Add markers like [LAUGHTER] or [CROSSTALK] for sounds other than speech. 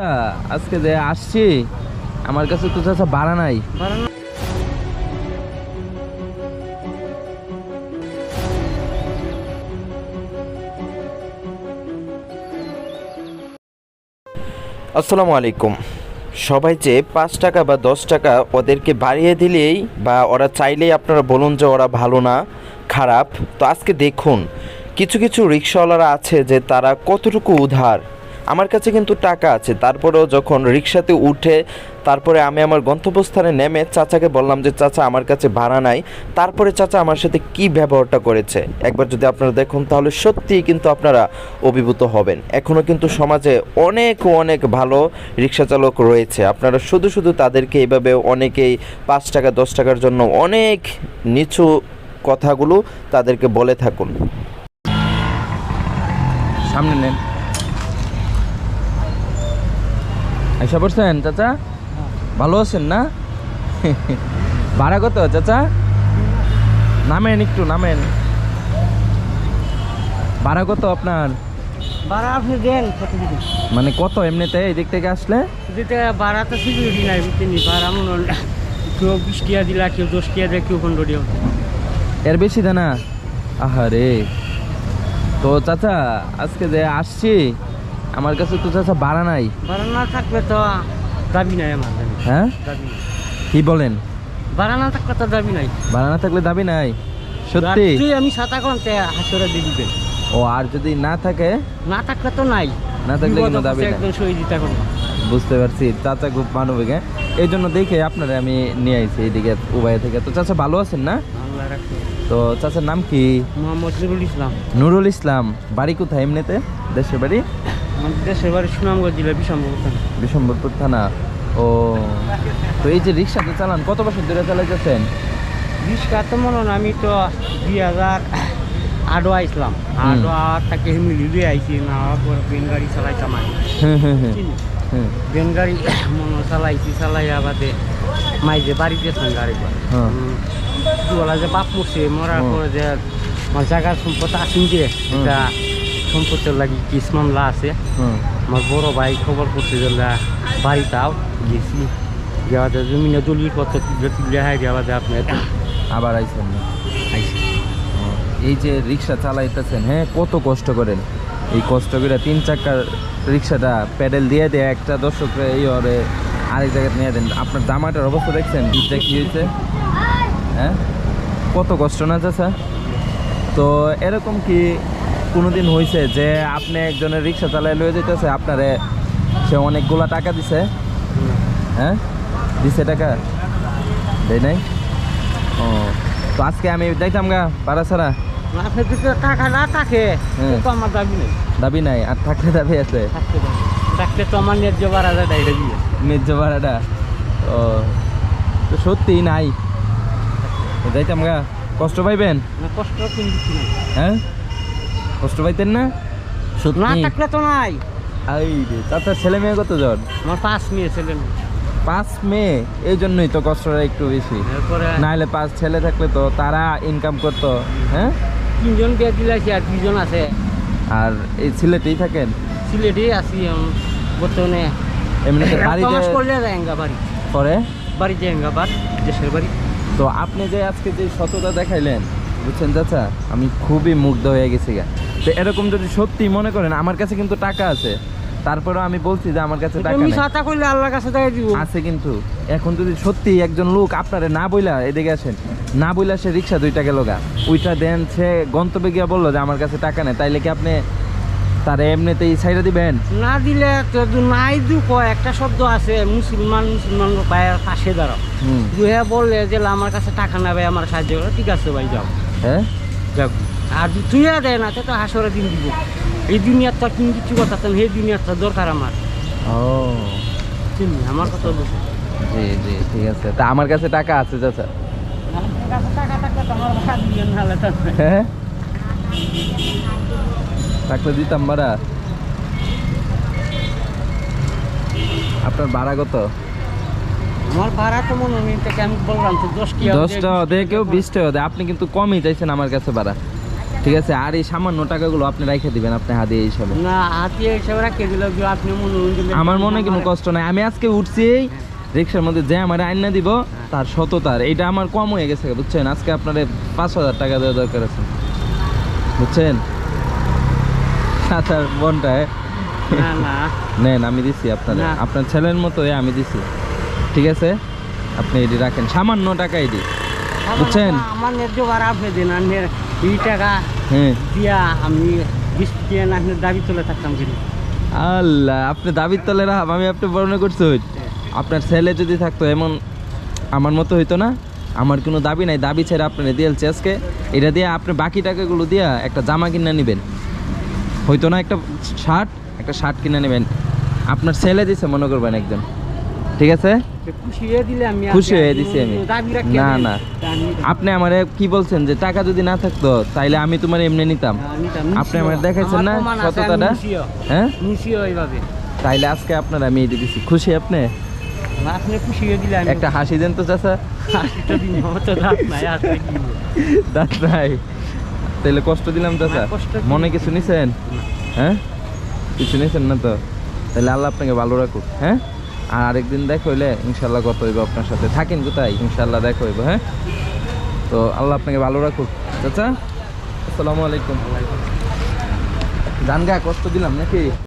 আজকে যে আসছি, আমার কাছে তো চাচা বাড়া নাই। আসসালামু আলাইকুম। সবাই যে পাঁচ টাকা বা দশ টাকা ওদেরকে বাড়িয়ে দিলেই বা ওরা চাইলেই আপনারা বলুন যে ওরা ভালো না, খারাপ, তো আজকে দেখুন, কিছু কিছু রিক্সাওয়ালারা আছে যে তারা কতটুকু উধার আমার কাছে কিন্তু টাকা আছে। তারপরেও যখন রিক্সাতে উঠে, তারপরে আমি আমার গন্তব্যস্থানে নেমে চাচাকে বললাম যে, চাচা, আমার কাছে ভাড়া নাই। তারপরে চাচা আমার সাথে কি ব্যবহারটা করেছে? একবার যদি আপনারা দেখুন, তাহলে সত্যিই কিন্তু আপনারা অভিভূত হবেন। এখনও কিন্তু সমাজে অনেক অনেক ভালো রিক্সা চালক রয়েছে। আপনারা শুধু শুধু তাদেরকে এইভাবে অনেকেই পাঁচ টাকা, দশ টাকার জন্য অনেক নিচু কথাগুলো তাদেরকে বলে থাকুন। সামনে নেন। আইসা পড়ছেন চাচা? ভালো আছেন না? ভাড়া কত চাচা? নামেন একটু নামেন। ভাড়া কত আপনার? ভাড়া আপনি দেন মানে কত এমনিতে এই দিক থেকে আসলে? যেটা ভাড়া তো সিকিউরিটি নাই বুঝছেন ভাড়া মনে কেউ বিশ টিয়া দিলা কেউ দশ টিয়া দেয় কেউ পনেরো টিয়া এর বেশি দেনা আহারে। তো চাচা আজকে যে আসছি আমার কাছে তো চাচা ভাড়া নাই। ভাড়া না থাকলে তো দাবি নাই আমার হ্যাঁ? কি বলেন? ভাড়া না থাকলে তো দাবি নাই। ভাড়া না থাকলে দাবি নাই। সত্যি? আমি সাতা ঘণ্টা হাসরে দিয়ে দিবেন। ও আর যদি না থাকে? না থাকলে তো নাই। না থাকলে কোনো দাবি নাই। একদম সই দিতে এখন বুঝতে পারছি চাচা খুব মানবিক হ্যাঁ? এই জন্য দেখে আপনারা আমি নিয়ে আইছি এইদিকে উভয় থেকে। তো চাচা ভালো আছেন না? তো চাচার নাম কি? মোহাম্মদ নুরুল ইসলাম। নুরুল ইসলাম। বাড়ি কোথায় এমনিতে? দেশের বাড়ি? আমাদের দেশের বাড়ি সুনামগঞ্জ জেলা বিশম্ভব বিশম্বরপুর থানা। ও তো এই যে রিক্সাটা চালান কত বছর ধরে চালাইতেছেন? রিক্সা তো মনে আমি তো দুই হাজার আডো আইসলাম। আডো থেকে মিলি দিয়ে আইছি না পরে বেন গাড়ি চালাইতাম আমি হুম হুম হুম। বেন গাড়ি মনে চালাইছি চালাইয়া বাদে মাইজে বাড়িতে থান গাড়ি। বলা যে বাপ মরছে মরার। পরে যে আমার জায়গার সম্পদ আসেন যে। এটা সম্পদের লাগি কিস মামলা আছে। আমার বড় ভাই খবর করছে যে না বাড়িটাও গেছি। যাওয়াতে জমিনে দলিল পত্র হয় যাওয়াতে আপনার আবার আইছেন না? আইসি এই যে রিক্সা চালাইতেছেন হ্যাঁ কত কষ্ট করেন? এই কষ্ট করে তিন চাকার রিক্সাটা প্যাডেল দিয়ে দিয়ে একটা দর্শকরা এই ওরে আরেক জায়গায় নিয়ে দেন। আপনার জামাটার অবস্থা দেখছেন? পিঠটা কি হয়েছে? হ্যাঁ? কত কষ্ট না চাচা? তো এরকম কি কোনোদিন হয়েছে যে আপনি একজনের রিক্সা চালাই লয়ে যেতেছে আপনারে সে অনেকগুলা টাকা দিছে। হ্যাঁ? দিছে টাকা? দেয় নাই? ও তো আজকে আমি দেখতাম গা পাড়া ছাড়া। টাকা না থাকে হ্যাঁ। আমার দাবি নেই। দাবি নাই আর থাকলে দাবি আছে? থাকলে তো আমার ন্যায্য ন্যায্য ভাড়াটা? ও তো সত্যিই নাই। যাইতাম গা কষ্ট পাইবেন? কষ্ট হ্যাঁ? কষ্ট পাইতেন না? না থাকলে তো নাই। আই রে ছেলে মেয়ে কত জন আমার পাঁচ মেয়ে ছেলে পাঁচ মেয়ে? এই জন্যই তো কষ্টটা একটু বেশি। নাহলে পাঁচ ছেলে থাকলে তো তারা ইনকাম করতো হ্যাঁ? তিনজন বিয়ে দিলাইছি আর দুজন আছে। আর এই ছেলেতেই থাকেন? সিলেটে আছি বর্তমানে। এমনিতে [COUGHS] বাড়িতে করলে বাড়ি। বাড়ি দেশের বাড়ি। তো আপনি যে আজকে যে সততা দেখাইলেন বুঝছেন চাচা? আমি খুবই মুগ্ধ হয়ে গেছি গা। তো এরকম যদি সত্যি মনে করেন আমার কাছে কিন্তু টাকা আছে। তারপরেও আমি বলছি যে আমার কাছে টাকা তুমি সাথা করলে আল্লাহর কাছে দেখাই দিব। আছে কিন্তু। এখন যদি সত্যি একজন লোক আপনারে না বইলা এদিকে আসেন না বইলা সে রিক্সা দুইটা গেল গা। ওইটা দেন সে গন্তব্যে গিয়া বলল যে আমার কাছে টাকা নেই তাইলে কি আপনি তারে এমনিতেই সাইডে দিবেন? না দিলে নাই দু কয় একটা শব্দ আছে মুসলমান মুসলমান ভাইয়ের পাশে দাঁড়াও। দুহে বললে যে আমার কাছে টাকা না ভাই আমার সাহায্য করো ঠিক আছে ভাই যাও। হ্যাঁ? যাও। আর যদি তুই দেয় না তো হাসরে দিন দিব। এই দুনিয়ার তো তুমি কিছু কথা সেই দুনিয়ার তো দরকার আমার। ও। আমার কথা জি জি ঠিক আছে। তা আমার কাছে টাকা আছে চাচা? হ্যাঁ? থাকলে দিতাম ভাড়া। আপনার ভাড়া কত? আমার ভাড়া তো মনে আমি বললাম তো দশ দেয় কেউ দেয়। আপনি কিন্তু কমই চাইছেন আমার কাছে ভাড়া। ঠিক আছে আর এই সামান্য টাকাগুলো আপনি রেখে দিবেন আপনি হাদিয়া হিসাবে। না হাতিয়ে হিসাবে রাখে দিল আপনি মনোরঞ্জন আমার মনে কোনো কষ্ট নাই। আমি আজকে উঠছি রিক্সার মধ্যে যে আমার আইনা দিব তার সততার। এটা আমার কম হয়ে গেছে বুঝছেন? আজকে আপনার পাঁচ হাজার টাকা দেওয়া দরকার আছে। বুঝছেন? আচ্ছা বোনটা না না। নেন আমি দিছি আপনার। না। আপনার ছেলের মতো আমি দিছি। ঠিক আছে? আপনি এটি রাখেন। সামান্য টাকা এটি। বুঝছেন? আমার ন্যায্য ভাড়া আপনি দিন আমি এই টাকা হ্যাঁ। দিয়া আমি বিশ দিয়ে না দাবি তুলে থাকতাম কিন্তু। আল্লাহ আপনি দাবির তলে রাখ আমি আপনি বর্ণনা করছি আপনার ছেলে যদি থাকতো এমন আমার মতো হইতো না? আমার কোনো দাবি নাই দাবি ছেড়ে আপনি দিয়েছে আজকে। এটা দিয়ে আপনি বাকি টাকাগুলো দিয়া একটা জামা কিনে নেবেন। হইতো না একটা শার্ট একটা শার্ট কিনে নেবেন। আপনার ছেলে দিছে মনে করবেন একজন। ঠিক আছে? খুশি হয়ে খুশি হয়ে দিছি আমি। না, না। আপনি আমার কি বলছেন যে টাকা যদি না থাকতো তাইলে আমি তোমার এমনি নিতাম। আপনি আমার দেখাইছেন না মুছিও। হ্যাঁ? তাইলে আজকে আপনার আমি এটা দিছি। খুশি আপনি? আপনি খুশি হয়ে দিলে আমি একটা হাসি দেন তো চাচা। দাঁত নাই তাহলে কষ্ট দিলাম চাচা? মনে কিছু নিছেন? হ্যাঁ? কিছু নিছেন না তো? তাহলে আল্লাহ আপনাকে ভালো রাখুক হ্যাঁ? আর আরেকদিন দেখা হইলে ইনশাল্লাহ কত হইব আপনার সাথে। থাকেন কোথায়? ইনশাল্লাহ দেখা হইব হ্যাঁ? তো আল্লাহ আপনাকে ভালো রাখুক। আচ্ছা আসসালামু আলাইকুম। জানগা, কষ্ট দিলাম নাকি?